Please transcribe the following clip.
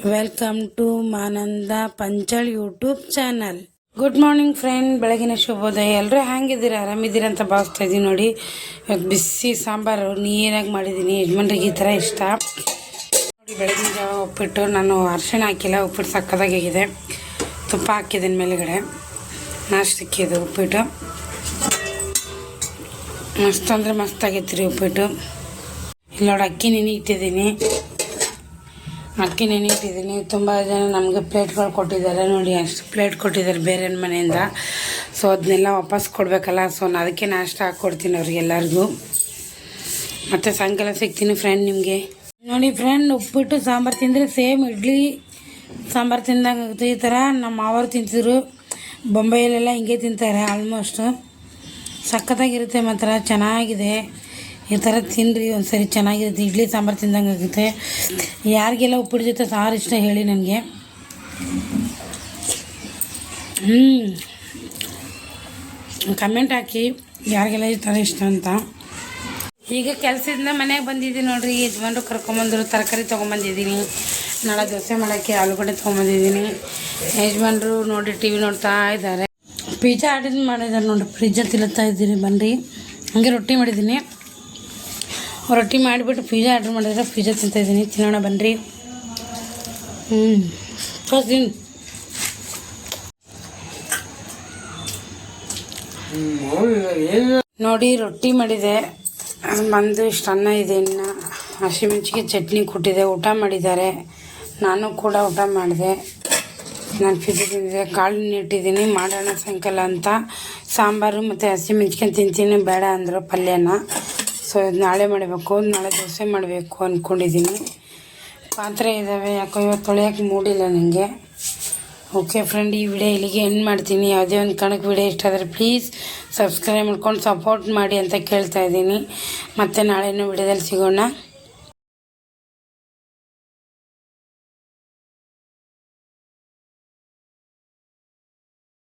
Welcome to ಮಾನಂದ ಪಂಚಳ್ YouTube channel good morning friend ಬೆಳಗಿನ ಶುಭೋದಯ. ಎಲ್ಲರೂ ಹ್ಯಾಂಗಿದ್ದೀರಾ ಆರಾಮಿದ್ದೀರಾ ಅಂತ ಭಾವಿಸ್ತಾ ಇದ್ದೀನಿ ನೋಡಿ. ಬಿಸಿ ಸಾಂಬಾರು, ನೀರಾಗಿ ಮಾಡಿದ್ದೀನಿ. ಯಜಮಾನ್ರಿಗೆ ಈ ಥರ ಇಷ್ಟ. ನೋಡಿ ಬೆಳಗಿನ ಜಾವ ಉಪ್ಪಿಟ್ಟು ನಾನು ಅರ್ಶಿಣ ಹಾಕಿಲ್ಲ. ಉಪ್ಪಿಟ್ಟು ಸಕ್ಕದಾಗಿದೆ ತುಪ್ಪ ಹಾಕಿದ್ದೀನಿ ಮೇಲುಗಡೆ. ನಾಷ್ಟಕ್ಕೆ ಇದು ಉಪ್ಪಿಟ್ಟು. ಮಸ್ತ್ ಅಂದರೆ ಮಸ್ತ್ ಆಗೈತೆ ರೀ ಉಪ್ಪಿಟ್ಟು. ಇಲ್ಲಿ ನೋಡಿ ಅಕ್ಕಿ ನೆನೆ ಇಟ್ಟಿದ್ದೀನಿ. ಅಕ್ಕಿ ನೆನೆ ಇಟ್ಟಿದ್ದೀನಿ ತುಂಬ ಜನ ನಮಗೆ ಪ್ಲೇಟ್ಗಳು ಕೊಟ್ಟಿದ್ದಾರೆ ನೋಡಿ, ಅಷ್ಟು ಪ್ಲೇಟ್ ಕೊಟ್ಟಿದ್ದಾರೆ ಬೇರೆ ಮನೆಯಿಂದ. ಸೊ ಅದನ್ನೆಲ್ಲ ವಾಪಸ್ ಕೊಡಬೇಕಲ್ಲ ಸೊ ನಾನು ಅದಕ್ಕೆ ನಾಷ್ಟ ಹಾಕ್ಕೊಡ್ತೀನಿ ಅವ್ರಿಗೆಲ್ಲರಿಗೂ ಮತ್ತು ಸಾಯಂಕಾಲ ಸಿಗ್ತೀನಿ ಫ್ರೆಂಡ್ ನಿಮಗೆ. ನೋಡಿ ಫ್ರೆಂಡ್ ಉಪ್ಪಿಟ್ಟು, ಸಾಂಬಾರು ತಿಂದರೆ ಸೇಮ್ ಇಡ್ಲಿ, ಸಾಂಬಾರು ತಿಂದಂಗೆ ಈ ಥರ ನಮ್ಮ ಮಾವರು ತಿಂತಿದ್ರು, ಬೊಂಬೈಯಲ್ಲೆಲ್ಲ ಹಿಂಗೆ ತಿಂತಾರೆ ಆಲ್ಮೋಸ್ಟು ಸಖತ್ತಾಗಿರುತ್ತೆ ಮಾತ್ರ, ಚೆನ್ನಾಗಿದೆ. ಈ ಥರ ತಿನ್ನಿರಿ ಒಂದು ಸರಿ ಚೆನ್ನಾಗಿರುತ್ತೆ. ಇಡ್ಲಿ ಸಾಂಬಾರು ತಿಂದಂಗೆ ಆಗುತ್ತೆ. ಯಾರಿಗೆಲ್ಲ ಉಪ್ಪಿಟ್ಟು ಜೊತೆ ಸಾರು ಇಷ್ಟ ಹೇಳಿ ನನಗೆ ಹ್ಞೂ ಕಮೆಂಟ್ ಹಾಕಿ ಯಾರಿಗೆಲ್ಲ ಈ ಥರ ಇಷ್ಟ ಅಂತ. ಈಗ ಕೆಲಸದಿಂದ ಮನೆಗೆ ಬಂದಿದ್ದೀನಿ ನೋಡಿರಿ. ಯಜಮಾನ್ರು ಕರ್ಕೊಂಬಂದರು, ತರಕಾರಿ ತೊಗೊಂಬಂದಿದ್ದೀನಿ. ನಾಳೆ ದೋಸೆ ಮಾಡೋಕ್ಕೆ ಆಲೂಗಡ್ಡೆ ತೊಗೊಂಬಂದಿದ್ದೀನಿ. ಯಜಮಾನ್ರು ನೋಡಿ ಟಿ ವಿ ನೋಡ್ತಾ ಇದ್ದಾರೆ. ಪಿಜ್ಜಾ ಆರ್ಡರ್ ಮಾಡಿದ್ದಾರೆ ನೋಡಿ ಫ್ರಿಜ್ಜಾ ತಿನ್ನುತ್ತಾ ಇದ್ದೀನಿ ಬನ್ನಿರಿ ಹಾಗೆ ರೊಟ್ಟಿ ಮಾಡಿದ್ದೀನಿ. ರೊಟ್ಟಿ ಮಾಡಿಬಿಟ್ಟು ಪಿಜ್ಜಾ ಆರ್ಡ್ರ್ ಮಾಡಿದ್ರೆ ಪಿಜ್ಜಾ ತಿಂತಾಯಿದ್ದೀನಿ. ತಿನ್ನೋಣ ಬನ್ನಿರಿ ಹ್ಞೂ ತೋರಿಸ್ತೀನಿ ನೋಡಿ, ರೊಟ್ಟಿ ಮಾಡಿದೆ. ಬಂದು ಇಷ್ಟು ಅನ್ನ ಇದೆ ಇನ್ನು. ಹಸಿಮೆಣ್ಸಿಗೆ ಚಟ್ನಿ ಕೊಟ್ಟಿದೆ. ಊಟ ಮಾಡಿದ್ದಾರೆ. ನಾನು ಕೂಡ ಊಟ ಮಾಡಿದೆ. ನಾನು ಪಿಜ್ಜಾ ತಿಂದಿದ್ದೆ. ಕಾಳು ಇಟ್ಟಿದ್ದೀನಿ. ಮಾಡೋಣ ಸಾಯಂಕಾಲ ಅಂತ. ಸಾಂಬಾರು ಮತ್ತು ಹಸಿಮೆಣ್ಸಿಕಾಯಿ ತಿಂತೀನಿ. ಬೇಡ ಅಂದರು ಪಲ್ಯನ. ಸೊ ನಾಳೆ ಮಾಡಬೇಕು, ನಾಳೆ ದೋಸೆ ಮಾಡಬೇಕು ಅಂದ್ಕೊಂಡಿದ್ದೀನಿ ಪಾತ್ರೆ ಇದ್ದಾವೆ ಯಾಕೋ ಇವತ್ತು ತೊಳೆಯೋಕೆ ಮೂಡಿಲ್ಲ ನನಗೆ ಓಕೆ ಫ್ರೆಂಡ್ ಈ ವಿಡಿಯೋ ಇಲ್ಲಿಗೆ ಎಂಡ್ ಮಾಡ್ತೀನಿ. ಯಾವುದೇ ಒಂದು ಕಣಕ್ಕೆ ವಿಡಿಯೋ ಇಷ್ಟ ಆದರೆ ಪ್ಲೀಸ್ ಸಬ್ಸ್ಕ್ರೈಬ್ ಮಾಡ್ಕೊಂಡು ಸಪೋರ್ಟ್ ಮಾಡಿ ಅಂತ ಕೇಳ್ತಾ ಇದ್ದೀನಿ. ಮತ್ತು ನಾಳೆನೂ ವಿಡಿಯೋದಲ್ಲಿ ಸಿಗೋಣ.